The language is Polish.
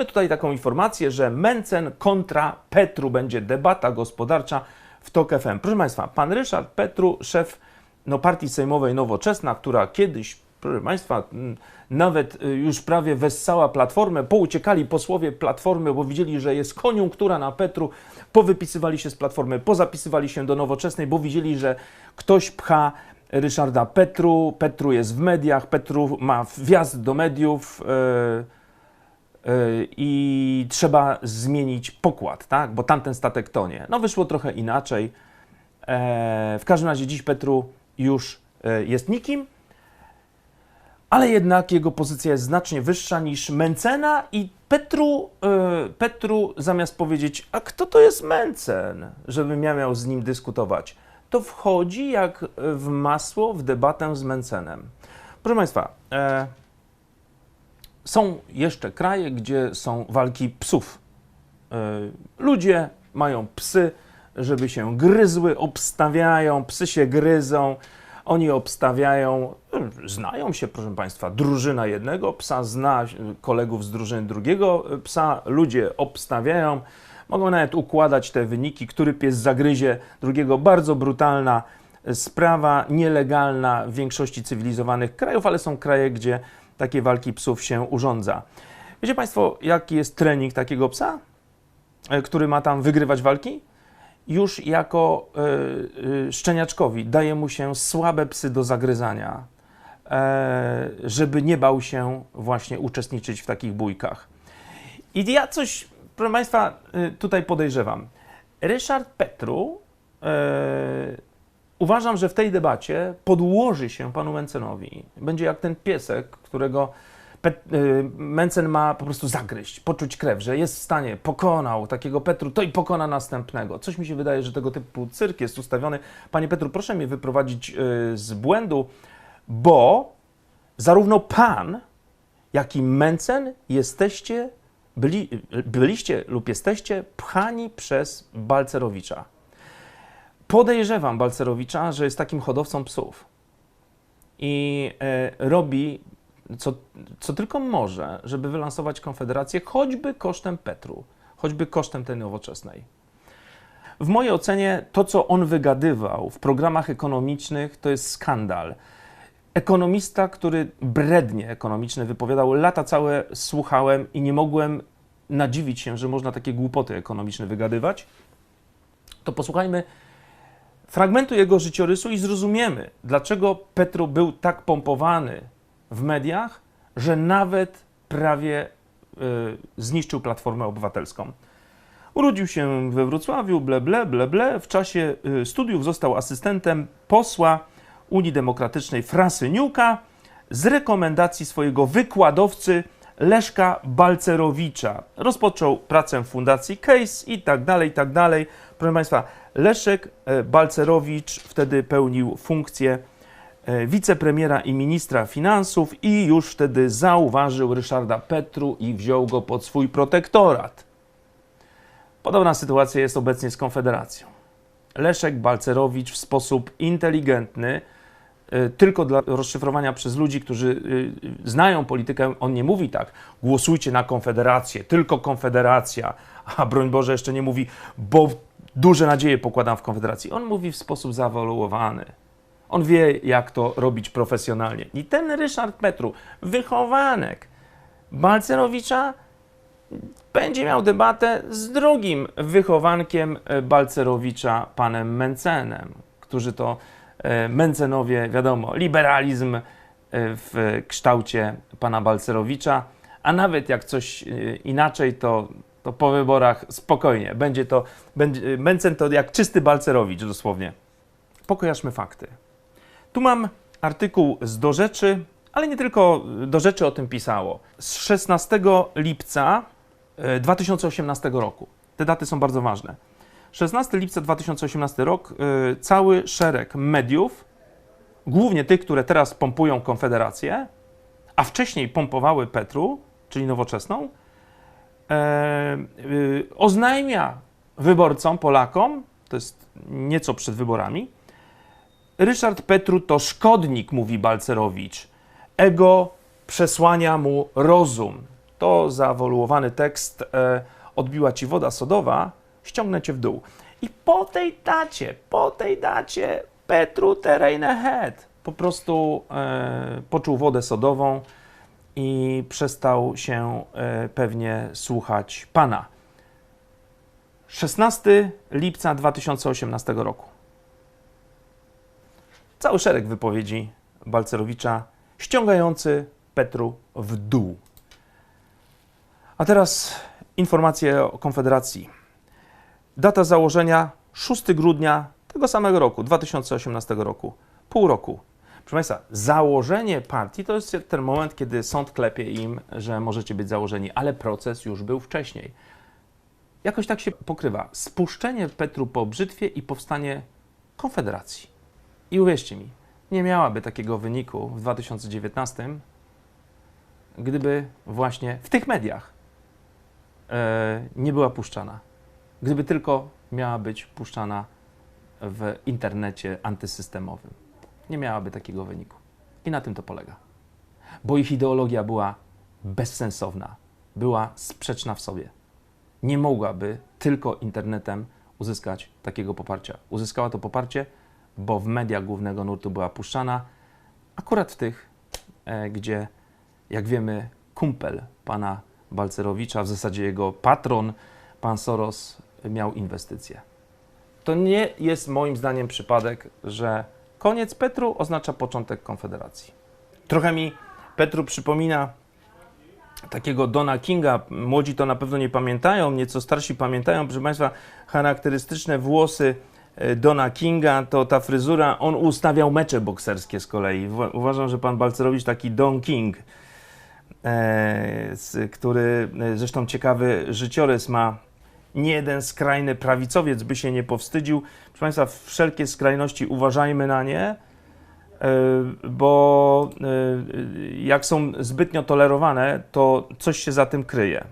My tutaj taką informację, że Mencen kontra Petru będzie debata gospodarcza w TOK FM. Proszę Państwa, pan Ryszard Petru, szef no, partii sejmowej Nowoczesna, która kiedyś, proszę Państwa, m, nawet y, już prawie wessała Platformę, pouciekali posłowie Platformy, bo widzieli, że jest koniunktura na Petru, powypisywali się z Platformy, pozapisywali się do Nowoczesnej, bo widzieli, że ktoś pcha Ryszarda Petru, Petru jest w mediach, Petru ma wjazd do mediów, yy, i trzeba zmienić pokład, tak? bo tamten statek tonie. No wyszło trochę inaczej. E, w każdym razie dziś Petru już e, jest nikim, ale jednak jego pozycja jest znacznie wyższa niż Mencena i Petru, e, Petru zamiast powiedzieć, a kto to jest Mencen, żebym ja miał z nim dyskutować, to wchodzi jak w masło w debatę z Mencenem. Proszę Państwa, są jeszcze kraje, gdzie są walki psów. E, Ludzie mają psy, żeby się gryzły, obstawiają, psy się gryzą, oni obstawiają, e, znają się, proszę Państwa, drużyna jednego psa zna kolegów z drużyny drugiego psa, ludzie obstawiają, mogą nawet układać te wyniki, który pies zagryzie drugiego. Bardzo brutalna sprawa, nielegalna w większości cywilizowanych krajów, ale są kraje, gdzie takie walki psów się urządza. Wiecie Państwo, jaki jest trening takiego psa, e, który ma tam wygrywać walki? Już jako y, y, szczeniaczkowi daje mu się słabe psy do zagryzania, e, żeby nie bał się właśnie uczestniczyć w takich bójkach. I ja coś, proszę Państwa, tutaj podejrzewam. Ryszard Petru e, uważam, że w tej debacie podłoży się panu Mencenowi. Będzie jak ten piesek, którego Pet, y, Mencen ma po prostu zagryźć, poczuć krew, że jest w stanie, pokonał takiego Petru, to i pokona następnego. Coś mi się wydaje, że tego typu cyrk jest ustawiony. Panie Petru, proszę mnie wyprowadzić y, z błędu, bo zarówno pan, jak i Mencen jesteście, byli, byliście lub jesteście pchani przez Balcerowicza. Podejrzewam Balcerowicza, że jest takim hodowcą psów i e, robi co, co tylko może, żeby wylansować Konfederację, choćby kosztem Petru, choćby kosztem tej nowoczesnej. W mojej ocenie to, co on wygadywał w programach ekonomicznych, to jest skandal. Ekonomista, który brednie ekonomiczne wypowiadał, lata całe słuchałem i nie mogłem nadziwić się, że można takie głupoty ekonomiczne wygadywać. To posłuchajmy fragmentu jego życiorysu i zrozumiemy, dlaczego Petru był tak pompowany w mediach, że nawet prawie y, zniszczył Platformę Obywatelską. Urodził się we Wrocławiu, ble, ble, ble, ble. W czasie y, studiów został asystentem posła Unii Demokratycznej Frasyniuka z rekomendacji swojego wykładowcy Leszka Balcerowicza. Rozpoczął pracę w Fundacji Case i tak dalej, i tak dalej. Proszę Państwa, Leszek e, Balcerowicz wtedy pełnił funkcję e, wicepremiera i ministra finansów i już wtedy zauważył Ryszarda Petru i wziął go pod swój protektorat. Podobna sytuacja jest obecnie z Konfederacją. Leszek Balcerowicz w sposób inteligentny, y, tylko dla rozszyfrowania przez ludzi, którzy znają politykę, on nie mówi tak, głosujcie na Konfederację, tylko Konfederacja, a broń Boże jeszcze nie mówi, bo duże nadzieje pokładam w Konfederacji. On mówi w sposób zawaluowany. On wie, jak to robić profesjonalnie. I ten Ryszard Petru, wychowanek Balcerowicza, będzie miał debatę z drugim wychowankiem e, Balcerowicza, panem Mencenem, którzy to e, Mencenowie, wiadomo, liberalizm e, w kształcie pana Balcerowicza, a nawet jak coś inaczej, to, to po wyborach spokojnie, będzie to, będzie, Mencen to jak czysty Balcerowicz dosłownie. Pokojarzmy fakty. Tu mam artykuł z Do Rzeczy, ale nie tylko Do Rzeczy o tym pisało. Z 16 lipca e, 2018 roku. Te daty są bardzo ważne. 16 lipca 2018 rok, e, cały szereg mediów, głównie tych, które teraz pompują Konfederację, a wcześniej pompowały Petru, czyli nowoczesną, e, e, oznajmia wyborcom, Polakom, to jest nieco przed wyborami, Ryszard Petru to szkodnik, mówi Balcerowicz. Ego przesłania mu rozum. to zawoluowany tekst e, odbiła ci woda sodowa, ściągnę cię w dół. I po tej dacie, po tej dacie Petru Terejne Head po prostu e, poczuł wodę sodową i przestał się e, pewnie słuchać Pana. 16 lipca 2018 roku. Cały szereg wypowiedzi Balcerowicza ściągający Petru w dół. A teraz informacje o Konfederacji. Data założenia 6 grudnia tego samego roku, 2018 roku. Pół roku. Proszę Państwa, założenie partii to jest ten moment, kiedy sąd klepie im, że możecie być założeni, ale proces już był wcześniej. Jakoś tak się pokrywa. Spuszczenie Petru po brzytwie i powstanie Konfederacji. I uwierzcie mi, nie miałaby takiego wyniku w 2019, gdyby właśnie w tych mediach e, nie była puszczana. Gdyby tylko miała być puszczana w internecie antysystemowym. Nie miałaby takiego wyniku. I na tym to polega. Bo ich ideologia była bezsensowna, była sprzeczna w sobie. Nie mogłaby tylko internetem uzyskać takiego poparcia. Uzyskała to poparcie, bo w mediach głównego nurtu była puszczana, akurat w tych, e, gdzie, jak wiemy, kumpel pana Balcerowicza, w zasadzie jego patron, pan Soros, miał inwestycje. To nie jest moim zdaniem przypadek, że koniec Petru oznacza początek Konfederacji. Trochę mi Petru przypomina takiego Dona Kinga. Młodzi to na pewno nie pamiętają, nieco starsi pamiętają. Proszę Państwa, charakterystyczne włosy e, Dona Kinga, to ta fryzura, on ustawiał mecze bokserskie z kolei. Uwa- Uważam, że pan Balcerowicz taki Don King, e, który e, zresztą ciekawy życiorys ma. Nie jeden skrajny prawicowiec by się nie powstydził. Proszę Państwa, wszelkie skrajności uważajmy na nie, e, bo e, jak są zbytnio tolerowane, to coś się za tym kryje.